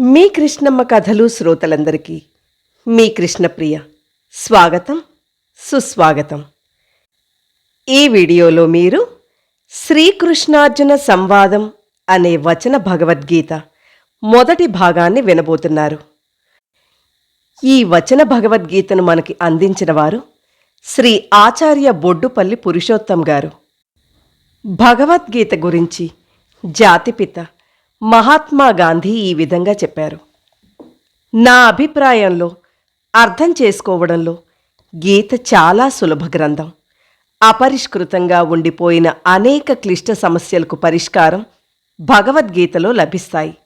మీ కృష్ణమ్మ కథలు శ్రోతలందరికీ మీ కృష్ణప్రియ స్వాగతం సుస్వాగతం. ఈ వీడియోలో మీరు శ్రీకృష్ణార్జున సంవాదం అనే వచన భగవద్గీత మొదటి భాగాన్ని వినబోతున్నారు. ఈ వచన భగవద్గీతను మనకి అందించిన వారు శ్రీ ఆచార్య బొడ్డుపల్లి పురుషోత్తం గారు. భగవద్గీత గురించి జాతిపిత మహాత్మా గాంధీ ఈ విధంగా చెప్పారు. నా అభిప్రాయంలో అర్థం చేసుకోవడంలో గీత చాలా సులభ గ్రంథం. అపరిష్కృతంగా ఉండిపోయిన అనేక క్లిష్ట సమస్యలకు పరిష్కారం భగవద్గీతలో లభిస్తాయి.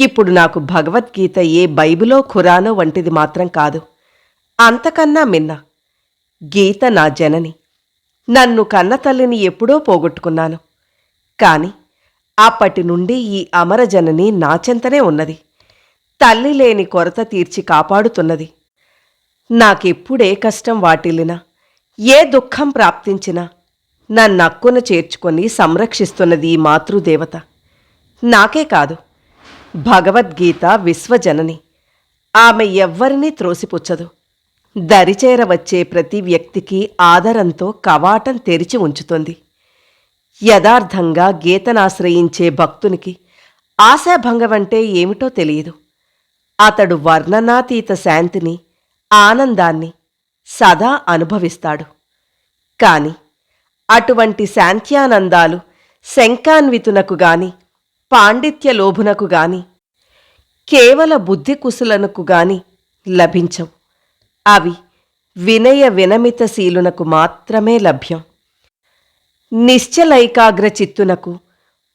ఇప్పుడు నాకు భగవద్గీత ఏ బైబిలో ఖురానో వంటిది మాత్రం కాదు. అంతకన్నా మిన్న గీత నా జనని. నన్ను కన్న తల్లిని ఎప్పుడో పోగొట్టుకున్నాను. కానీ అప్పటి నుండి ఈ అమరజనని నాచెంతనే ఉన్నది. తల్లి లేని కొరత తీర్చి కాపాడుతున్నది. నాకెప్పుడే కష్టం వాటిల్లినా ఏ దుఃఖం ప్రాప్తించినా నన్నక్కున చేర్చుకొని సంరక్షిస్తున్నది ఈ మాతృదేవత. నాకే కాదు భగవద్గీత విశ్వజనని. ఆమె ఎవ్వరినీ త్రోసిపుచ్చదు. దరిచేర వచ్చే ప్రతి వ్యక్తికి ఆదరంతో కవాటం తెరిచి ఉంచుతుంది. యథార్థంగా గీతనాశ్రయించే భక్తునికి ఆశాభంగమంటే ఏమిటో తెలియదు. అతడు వర్ణనాతీత శాంతిని ఆనందాన్ని సదా అనుభవిస్తాడు. కాని అటువంటి శాంత్యానందాలు శంకాన్వితునకు గాని పాండిత్య లోభునకు గాని కేవల బుద్ధి కుశలనకు గాని లభించవు. అవి వినయ వినమితశీలునకు మాత్రమే లభ్యం. నిశ్చలైకాగ్ర చిత్తునకు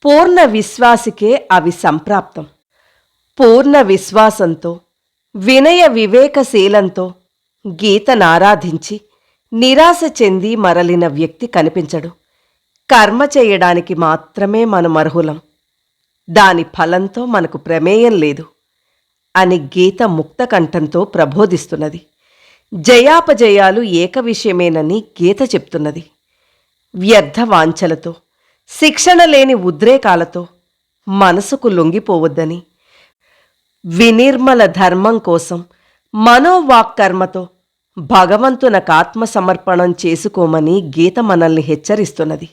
పూర్ణ విశ్వాసికే అవి సంప్రాప్తం. పూర్ణ విశ్వాసంతో వినయ వివేకశీలంతో గీతనారాధించి నిరాశ చెంది మరలిన వ్యక్తి కనిపించడు. కర్మ చేయడానికి మాత్రమే మనం అర్హులం. దాని ఫలంతో మనకు ప్రమేయం లేదు అని గీత ముక్తకంఠంతో ప్రబోధిస్తున్నది. జయాపజయాలు ఏక విషయమేనని గీత చెప్తున్నది. వ్యర్థ వాంఛలతో శిక్షణ లేని ఉద్రేకాలతో మనసుకు లొంగిపోవద్దని వినిర్మల ధర్మం కోసం మనోవాక్కర్మతో భగవంతునకు ఆత్మసమర్పణం చేసుకోమని గీత మనల్ని హెచ్చరిస్తున్నది.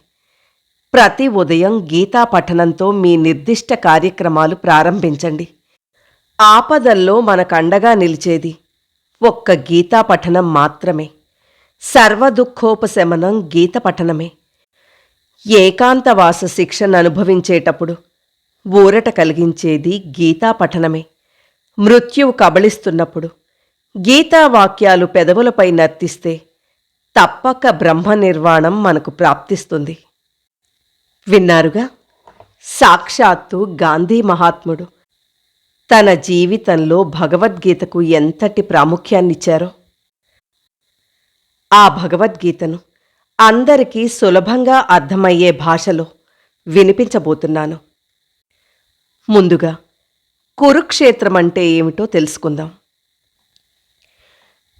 ప్రతి ఉదయం గీతా పఠనంతో మీ నిర్దిష్ట కార్యక్రమాలు ప్రారంభించండి. ఆపదల్లో మనకండగా నిలిచేది ఒక్క గీతా పఠనం మాత్రమే. సర్వదుఃఖోపశమనం గీత పఠనమే. ఏకాంతవాస శిక్షను అనుభవించేటప్పుడు ఊరట కలిగించేది గీతా పఠనమే. మృత్యువు కబళిస్తున్నప్పుడు గీతా వాక్యాలు పెదవులపై నర్తిస్తే తప్పక బ్రహ్మ నిర్వాణం మనకు ప్రాప్తిస్తుంది. విన్నారుగా? సాక్షాత్తు గాంధీ మహాత్ముడు తన జీవితంలో భగవద్గీతకు ఎంతటి ప్రాముఖ్యాన్నిచ్చారో? ఆ భగవద్గీతను అందరికీ సులభంగా అర్థమయ్యే భాషలో వినిపించబోతున్నాను. ముందుగా కురుక్షేత్రం అంటే ఏమిటో తెలుసుకుందాం.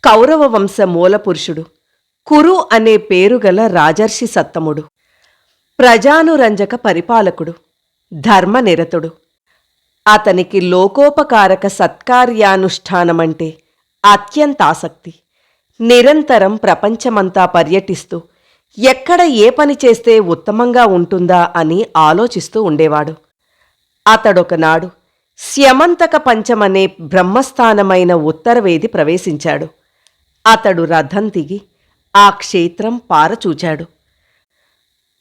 కౌరవ వంశ మూలపురుషుడు కురు అనే పేరుగల రాజర్షి సత్తముడు ప్రజానురంజక పరిపాలకుడు ధర్మనిరతుడు అతనికి లోకోపకారక సత్కార్యానుష్ఠానమంటే అత్యంత ఆసక్తి. నిరంతరం ప్రపంచమంతా పర్యటిస్తూ ఎక్కడ ఏ పని చేస్తే ఉత్తమంగా ఉంటుందా అని ఆలోచిస్తూ ఉండేవాడు. అతడొకనాడు స్యమంతక పంచమనే బ్రహ్మస్థానమైన ఉత్తరవేది ప్రవేశించాడు. అతడు రథం దిగి ఆ క్షేత్రం పారచూచాడు.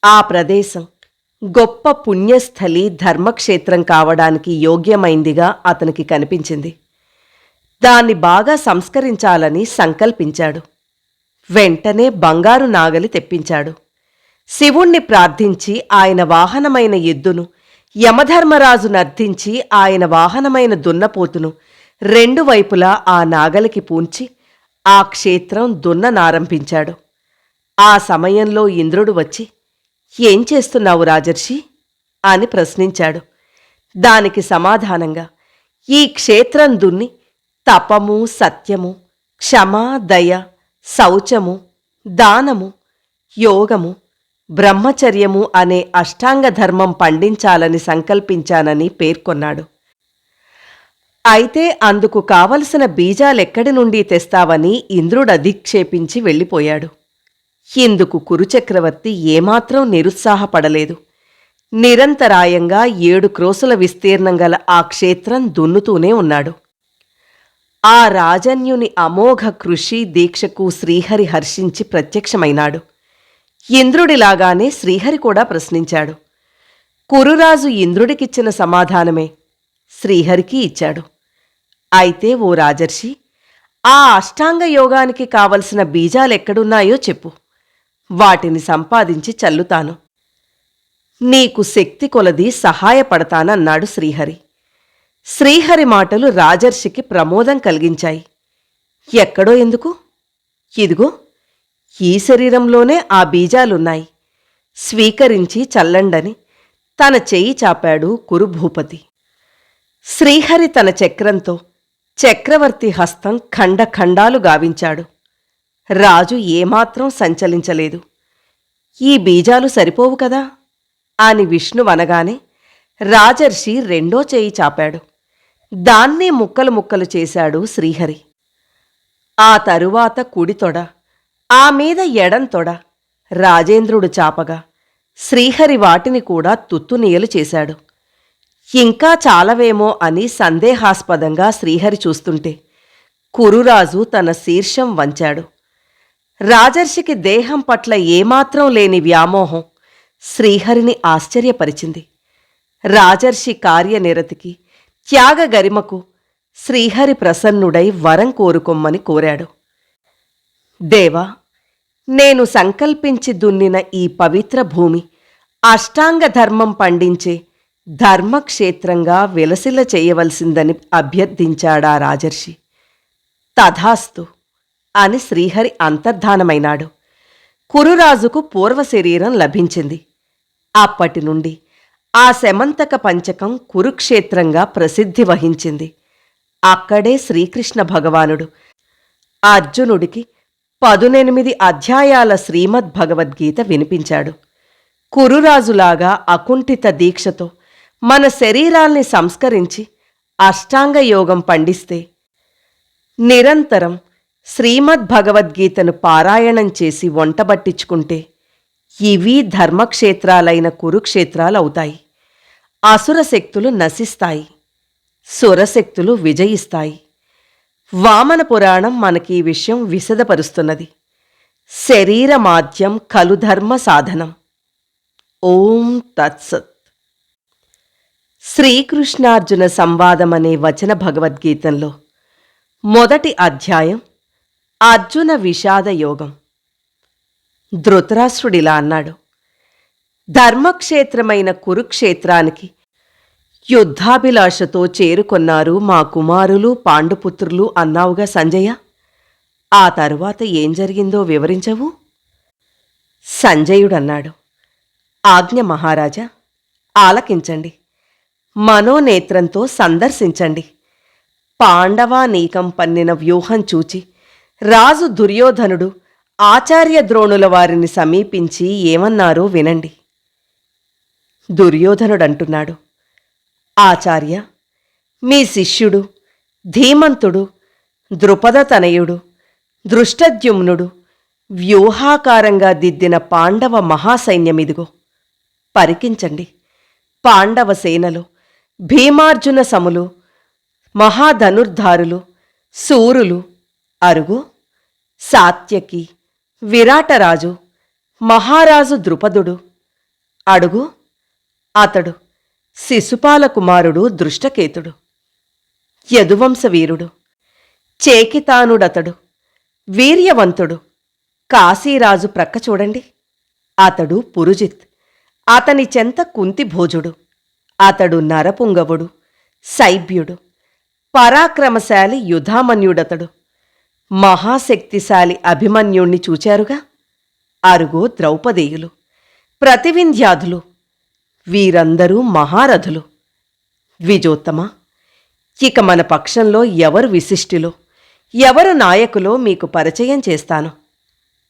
ఆ ప్రదేశం గొప్ప పుణ్యస్థలి ధర్మక్షేత్రం కావడానికి యోగ్యమైందిగా అతనికి కనిపించింది. దాన్ని బాగా సంస్కరించాలని సంకల్పించాడు. వెంటనే బంగారు నాగలి తెప్పించాడు. శివుణ్ణి ప్రార్థించి ఆయన వాహనమైన ఎద్దును యమధర్మరాజు నర్తించి ఆయన వాహనమైన దున్నపోతును రెండు వైపులా ఆ నాగలికి పూంచి ఆ క్షేత్రం దున్ననారంభించాడు. ఆ సమయంలో ఇంద్రుడు వచ్చి ఏం చేస్తున్నావు రాజర్షి? అని ప్రశ్నించాడు. దానికి సమాధానంగా ఈ క్షేత్రం దున్ని తపము సత్యము క్షమ దయ శౌచము దానము యోగము బ్రహ్మచర్యము అనే అష్టాంగ ధర్మం పండించాలని సంకల్పించానని పేర్కొన్నాడు. అయితే అందుకు కావలసిన బీజాలెక్కడి నుండి తెస్తావని ఇంద్రుడు అధిక్షేపించి వెళ్ళిపోయాడు. ఇందుకు కురుచక్రవర్తి ఏమాత్రం నిరుత్సాహపడలేదు. నిరంతరాయంగా ఏడు క్రోసుల విస్తీర్ణం గల ఆ క్షేత్రం దున్నుతూనే ఉన్నాడు. ఆ రాజన్యుని అమోఘ కృషి దీక్షకు శ్రీహరి హర్షించి ప్రత్యక్షమైనాడు. ఇంద్రుడిలాగానే శ్రీహరి కూడా ప్రశ్నించాడు. కురురాజు ఇంద్రుడికిచ్చిన సమాధానమే శ్రీహరికి ఇచ్చాడు. అయితే ఓ రాజర్షి ఆ అష్టాంగ యోగానికి కావలసిన బీజాలెక్కడున్నాయో చెప్పు. వాటిని సంపాదించి చల్లుతాను. నీకు శక్తి కొలది సహాయపడతానన్నాడు శ్రీహరి. శ్రీహరి మాటలు రాజర్షికి ప్రమోదం కలిగించాయి. ఎక్కడో ఎందుకు? ఇదిగో ఈ శరీరంలోనే ఆ బీజాలున్నాయి. స్వీకరించి చల్లండని తన చెయ్యి చాపాడు కురుభూపతి. శ్రీహరి తన చక్రంతో చక్రవర్తి హస్తం ఖండఖండాలు గావించాడు. రాజు ఏమాత్రం సంచలించలేదు. ఈ బీజాలు సరిపోవు కదా? అని విష్ణువనగానే రాజర్షి రెండో చేయి చాపాడు. దాన్నే ముక్కలు ముక్కలు చేశాడు శ్రీహరి. ఆ తరువాత కుడితొడ ఆ మీద ఎడంతొడ రాజేంద్రుడు చాపగా శ్రీహరి వాటిని కూడా తుత్తునీయలు చేశాడు. ఇంకా చాలవేమో అని సందేహాస్పదంగా శ్రీహరి చూస్తుంటే కురురాజు తన శీర్షం వంచాడు. రాజర్షికి దేహం పట్ల ఏమాత్రం లేని వ్యామోహం శ్రీహరిని ఆశ్చర్యపరిచింది. రాజర్షి కార్యనిరతికి త్యాగ గరిమకు శ్రీహరి ప్రసన్నుడై వరం కోరుకొమ్మని కోరాడు. దేవా నేను సంకల్పించి దున్నిన ఈ పవిత్ర భూమి అష్టాంగ ధర్మం పండించే ధర్మక్షేత్రంగా విలసిల్ల చేయవలసిందని అభ్యర్థించాడా రాజర్షి. తథాస్తు అని శ్రీహరి అంతర్ధానమైనాడు. కురురాజుకు పూర్వ శరీరం లభించింది. అప్పటి నుండి ఆ శమంతక పంచకం కురుక్షేత్రంగా ప్రసిద్ధి వహించింది. అక్కడే శ్రీకృష్ణ భగవానుడు. అర్జునుడికి పదునెనిమిది అధ్యాయాల శ్రీమద్ భగవద్గీత వినిపించాడు. కురురాజులాగా అకుంఠిత దీక్షతో మన శరీరాల్ని సంస్కరించి అష్టాంగ యోగం పండిస్తే నిరంతరం శ్రీమద్ భగవద్గీతను పారాయణం చేసి వంటబట్టించుకుంటే ఇవి ధర్మక్షేత్రాలైన కురుక్షేత్రాలవుతాయి. అసుర శక్తులు నశిస్తాయి. సురశక్తులు విజయిస్తాయి. వామన పురాణం మనకి ఈ విషయం విశదపరుస్తున్నది. శరీర మాధ్యం కలు ధర్మ సాధనం. ఓం తత్సత్. శ్రీకృష్ణార్జున సంవాదం అనే వచన భగవద్గీతంలో మొదటి అధ్యాయం అర్జున విషాద యోగం. ధృతరాష్ట్రుడిలా అన్నాడు. ధర్మక్షేత్రమైన కురుక్షేత్రానికి యుద్ధాభిలాషతో చేరుకొన్నారు మా కుమారులు పాండుపుత్రులు అన్నావుగా సంజయ. ఆ తరువాత ఏం జరిగిందో వివరించవు? సంజయుడన్నాడు. ఆజ్ఞ మహారాజా ఆలకించండి. మనోనేత్రంతో సందర్శించండి. పాండవా నీకం పన్నిన వ్యూహం చూచి రాజు దుర్యోధనుడు ఆచార్య ద్రోణుల వారిని సమీపించి ఏమన్నారో వినండి. దుర్యోధనుడంటున్నాడు ఆచార్య మీ శిష్యుడు ధీమంతుడు ద్రుపద తనయుడు దృష్టద్యుమ్నుడు వ్యూహాకారంగా దిద్దిన పాండవ మహాసైన్యమిదిగో పరికించండి. పాండవ సేనలు భీమార్జున సములు మహాధనుర్ధారులు సూరులు అరుగు సాత్యకి విరాటరాజు మహారాజు ద్రుపదుడు. అడుగు అతడు శిశుపాల కుమారుడు దృష్టకేతుడు యదువంశవీరుడు చేకితానుడతడు వీర్యవంతుడు. కాశీరాజు ప్రక్క చూడండి. అతడు పురుజిత్ అతని చెంత కుంతిభోజుడు అతడు నరపుంగవుడు శైభ్యుడు పరాక్రమశాలి యుధామన్యుడతడు. మహాశక్తిశాలి అభిమన్యుణ్ణి చూచారుగా? అరుగో ద్రౌపదేయులు ప్రతివింధ్యాధులు వీరందరూ మహారథులు. ద్విజోత్తమ ఇక మన పక్షంలో ఎవరు విశిష్టిలో ఎవరు నాయకులో మీకు పరిచయం చేస్తాను?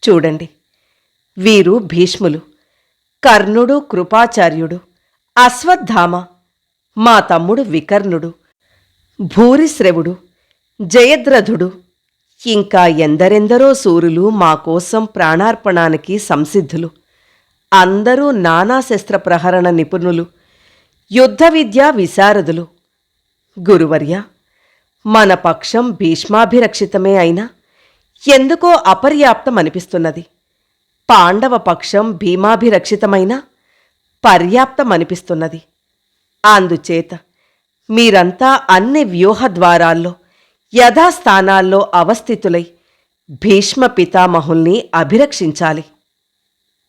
చూడండి. వీరు భీష్ములు కర్ణుడు కృపాచార్యుడు అశ్వత్థామ మా తమ్ముడు వికర్ణుడు భూరిశ్రవుడు జయద్రథుడు ఇంకా ఎందరెందరో సూరులు మా కోసం ప్రాణార్పణానికి సంసిద్ధులు. అందరూ నానా శస్త్ర ప్రహరణ నిపుణులు యుద్ధ విద్యా విశారదులు. గురువర్య మన పక్షం భీష్మాభిరక్షితమే అయినా ఎందుకో అపర్యాప్తం అనిపిస్తున్నది పాండవ పక్షం భీమాభిరక్షితమైన పర్యాప్తమనిపిస్తున్నది. అందుచేత మీరంతా అన్ని వ్యూహ ద్వారాల్లో యథాస్థానాల్లో అవస్థితులై భీష్మ పితామహుల్ని అభిరక్షించాలి.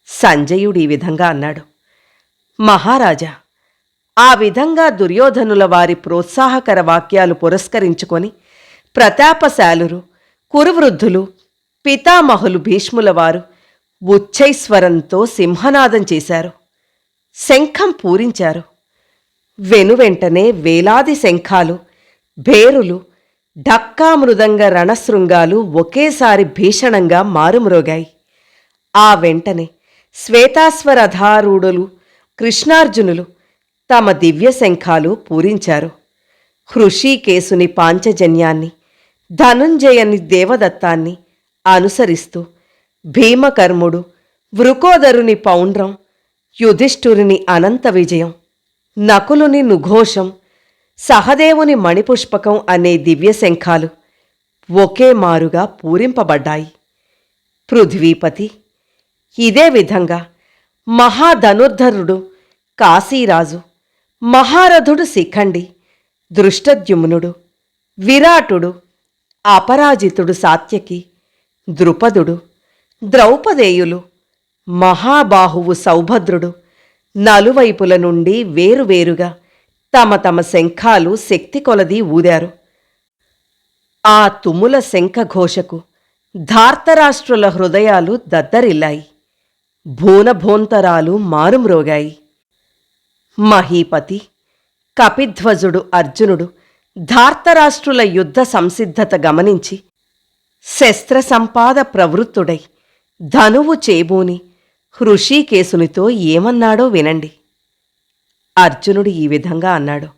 సంజయుడు ఈ విధంగా అన్నాడు. మహారాజా ఆ విధంగా దుర్యోధనుల వారి ప్రోత్సాహకర వాక్యాలు పురస్కరించుకొని ప్రతాపశాలురు కురువృద్ధులు పితామహులు భీష్ముల వారు ఉచ్చైస్వరంతో సింహనాదం చేశారు. శంఖం పూరించారు. వెనువెంటనే వేలాది శంఖాలు భేరులు ఢక్కా మృదంగ రణశృంగాలు ఒకేసారి భీషణంగా మారుమ్రోగాయి. ఆ వెంటనే శ్వేతాశ్వరధారూఢులు కృష్ణార్జునులు తమ దివ్య శంఖాలు పూరించారు. హృషీకేశుని పాంచజన్యాన్ని ధనుంజయని దేవదత్తాన్ని అనుసరిస్తూ భీమకర్ముడు వృకోదరుని పౌండ్రం యుధిష్ఠురిని అనంత విజయం నకులుని నుఘోషం సహదేవుని మణిపుష్పకం అనే దివ్య శంఖాలు ఒకే మారుగా పూరింపబడ్డాయి. పృథ్వీపతి ఇదే విధంగా మహాధనుర్ధరుడు కాశీరాజు మహారథుడు శిఖండి దృష్టద్యుమ్నుడు విరాటుడు అపరాజితుడు సాత్యకి ద్రుపదుడు ద్రౌపదేయులు మహాబాహువు సౌభద్రుడు నలువైపుల నుండి వేరువేరుగా తమ తమ శంఖాలు శక్తి కొలది ఊదారు. ఆ తుముల శంఖఘోషకు ధార్తరాష్ట్రుల హృదయాలు దద్దరిల్లాయి. భూనభోంతరాలు మారుమ్రోగాయి. మహీపతి కపిధ్వజుడు అర్జునుడు ధార్తరాష్ట్రుల యుద్ధ సంసిద్ధత గమనించి శస్త్ర సంపాద ప్రవృత్తుడై ధనువు చేబూని హృషీకేశునితో ఏమన్నాడో వినండి. అర్జునుడు ఈ విధంగా అన్నాడు.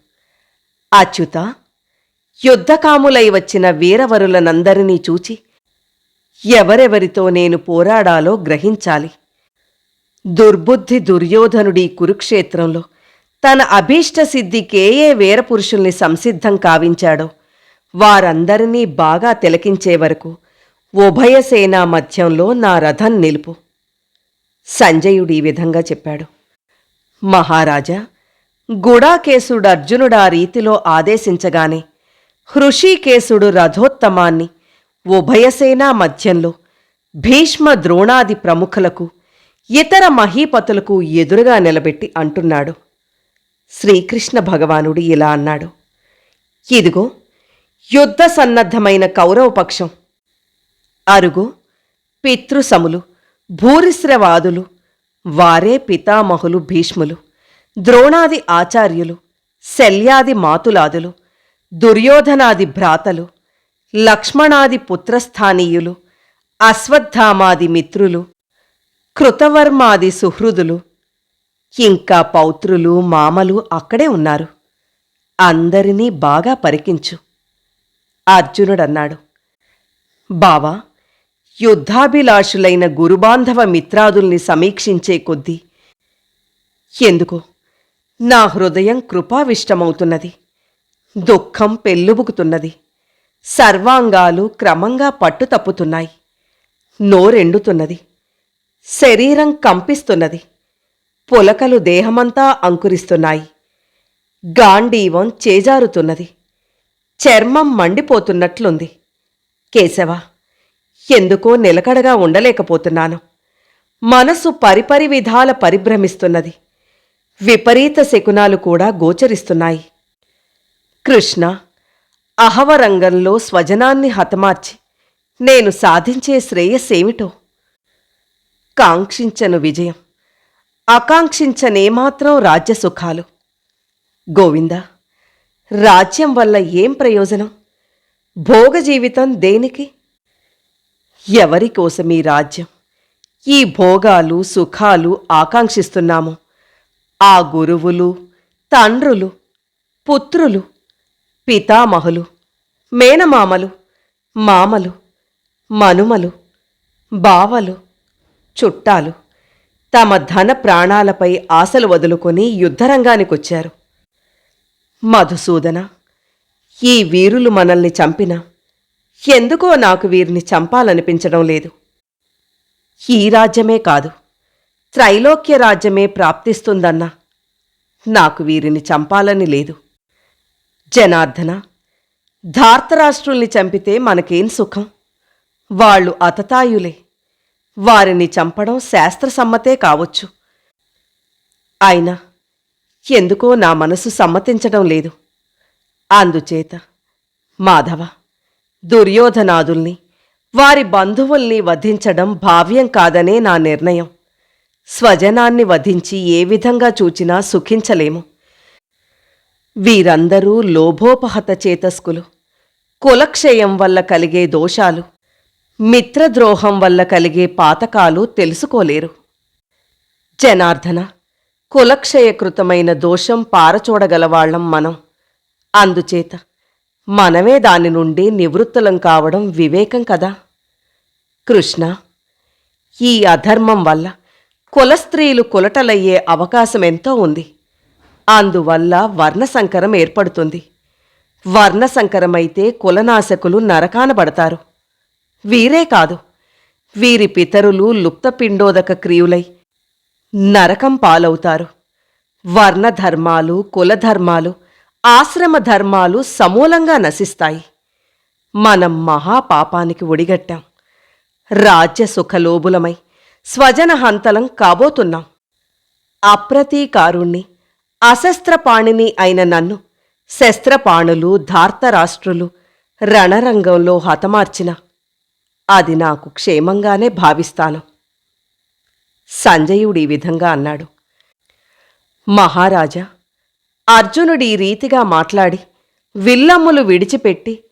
అచ్యుత యుద్ధకాములై వచ్చిన వీరవరులనందరినీ చూచి ఎవరెవరితో నేను పోరాడాలో గ్రహించాలి. దుర్బుద్ధి దుర్యోధనుడి కురుక్షేత్రంలో తన అభీష్ట సిద్ధికే ఏ వీరపురుషుల్ని సంసిద్ధం కావించాడో వారందరినీ బాగా తిలకించే వరకు ఉభయసేనా మధ్యంలో నా రథం నిలుపు. సంజయుడు ఈ విధంగా చెప్పాడు. మహారాజా గుడాకేశుడు అర్జునుడా రీతిలో ఆదేశించగానే హృషీకేశుడు రథోత్తమాన్ని ఉభయసేనా మధ్యంలో భీష్మ ద్రోణాది ప్రముఖులకు ఇతర మహీపతులకు ఎదురుగా నిలబెట్టి అంటున్నాడు. శ్రీకృష్ణ భగవానుడు ఇలా అన్నాడు. ఇదిగో యుద్ధ సన్నద్ధమైన కౌరవపక్షం. అరుగు పితృసములు భూరిశ్రవాదులు వారే పితామహులు భీష్ములు. ద్రోణాది ఆచార్యులు శల్యాది మాతులాదులు దుర్యోధనాది భ్రాతలు లక్ష్మణాది పుత్రస్థానీయులు అశ్వత్థామాది మిత్రులు కృతవర్మాది సుహృదులు ఇంకా పౌత్రులు మామలు అక్కడే ఉన్నారు. అందరినీ బాగా పరికించు. అర్జునుడన్నాడు. బావా యుద్ధాభిలాషులైన గురుబాంధవ మిత్రాదుల్ని సమీక్షించే కొద్దీ. ఎందుకో? నా హృదయం కృపావిష్టమవుతున్నది. దుఃఖం పెళ్ళుబుకుతున్నది సర్వాంగాలు క్రమంగా పట్టు తప్పుతున్నాయి. నోరెండుతున్నది. శరీరం కంపిస్తున్నది. పులకలు దేహమంతా అంకురిస్తున్నాయి. గాండీవం చేజారుతున్నది. చర్మం మండిపోతున్నట్లుంది. కేశవ ఎందుకో నిలకడగా ఉండలేకపోతున్నాను. మనసు పరిపరి విధాల పరిభ్రమిస్తున్నది. విపరీత శకునాలు కూడా గోచరిస్తున్నాయి. కృష్ణ అహవరంగంలో స్వజనాన్ని హతమార్చి నేను సాధించే శ్రేయస్సేమిటో? కాంక్షించను విజయం. అకాంక్షించనేమాత్రం రాజ్యసుఖాలు. గోవింద రాజ్యం వల్ల ఏం ప్రయోజనం? భోగ జీవితం దేనికి? ఎవరి ఈ రాజ్యం? ఈ భోగాలు సుఖాలు ఆకాంక్షిస్తున్నాము. ఆ గురువులు తండ్రులు పుత్రులు పితామహులు మేనమామలు మామలు మనుమలు బావలు చుట్టాలు తమ ధన ప్రాణాలపై ఆశలు వదులుకొని యుద్ధరంగానికొచ్చారు. మధుసూదన ఈ వీరులు మనల్ని చంపినా ఎందుకో నాకు వీరిని చంపాలనిపించడం లేదు. ఈ రాజ్యమే కాదు. త్రైలోక్య రాజ్యమే ప్రాప్తిస్తుందన్నా. నాకు వీరిని చంపాలని లేదు. జనార్దన ధార్తరాష్ట్రుల్ని చంపితే మనకేం సుఖం? వాళ్ళు అతతాయులే. వారిని చంపడం శాస్త్రసమ్మతే కావచ్చు. అయినా ఎందుకో నా మనసు సమ్మతించడం లేదు. అందుచేత మాధవ దుర్యోధనాదుల్ని వారి బంధువుల్ని వధించడం భావ్యం కాదనే నా నిర్ణయం. స్వజనాన్ని వధించి ఏ విధంగా చూచినా సుఖించలేము. వీరందరూ లోభోపహత చేతస్కులు. కులక్షయం వల్ల కలిగే దోషాలు మిత్రద్రోహం వల్ల కలిగే పాతకాలు తెలుసుకోలేరు. జనార్దన కులక్షయకృతమైన దోషం పారచూడగలవాళ్ళం మనం. అందుచేత మనమే దాని నుండి నివృత్తులం కావడం వివేకం కదా. కృష్ణ ఈ అధర్మం వల్ల కులస్త్రీలు కులటలయ్యే అవకాశం ఎంతో ఉంది. అందువల్ల వర్ణసంకరం ఏర్పడుతుంది. వర్ణసంకరమైతే కులనాశకులు నరకానబడతారు. వీరే కాదు వీరి పితరులు లుప్తపిండోదక క్రియులై నరకం పాలవుతారు. వర్ణధర్మాలు కులధర్మాలు ఆశ్రమ ధర్మాలు సమూలంగా నశిస్తాయి. మనం మహాపాపానికి ఒడిగట్టాం. రాజ్య సుఖలోబులమై స్వజన హంతలం కాబోతున్నాం. అప్రతీకారుణ్ణి అశస్త్రపాణిని అయిన నన్ను శస్త్రపాణులు ధార్తరాష్ట్రులు రణరంగంలో హతమార్చిన. అది నాకు క్షేమంగానే భావిస్తాను. సంజయుడు ఈ విధంగా అన్నాడు. మహారాజా అర్జునుడి రీతిగా మాట్లాడి విల్లమ్ములు విడిచిపెట్టి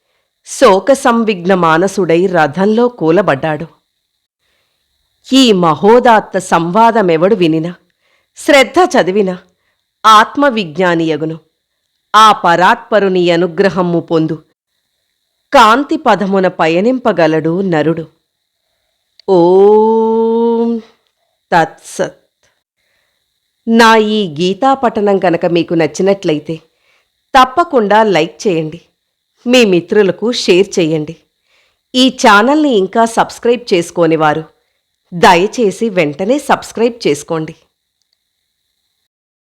శోకసంవిఘ్న మానసుడై రథంలో కూలబడ్డాడు. ఈ మహోదాత్త సంవాదమెవడు వినినా? శ్రద్ధ చదివినా? ఆత్మవిజ్ఞానియగును. ఆ పరాత్పరుని అనుగ్రహము పొందు. కాంతి పదమున పయనింపగలడు నరుడు. ఓం తత్సత్. నా ఈ గీతా పఠనం కనుక మీకు నచ్చినట్లయితే తప్పకుండా లైక్ చేయండి. మీ మిత్రులకు షేర్ చేయండి. ఈ ఛానల్ని ఇంకా సబ్స్క్రైబ్ చేసుకోనివారు దయచేసి వెంటనే సబ్స్క్రైబ్ చేసుకోండి.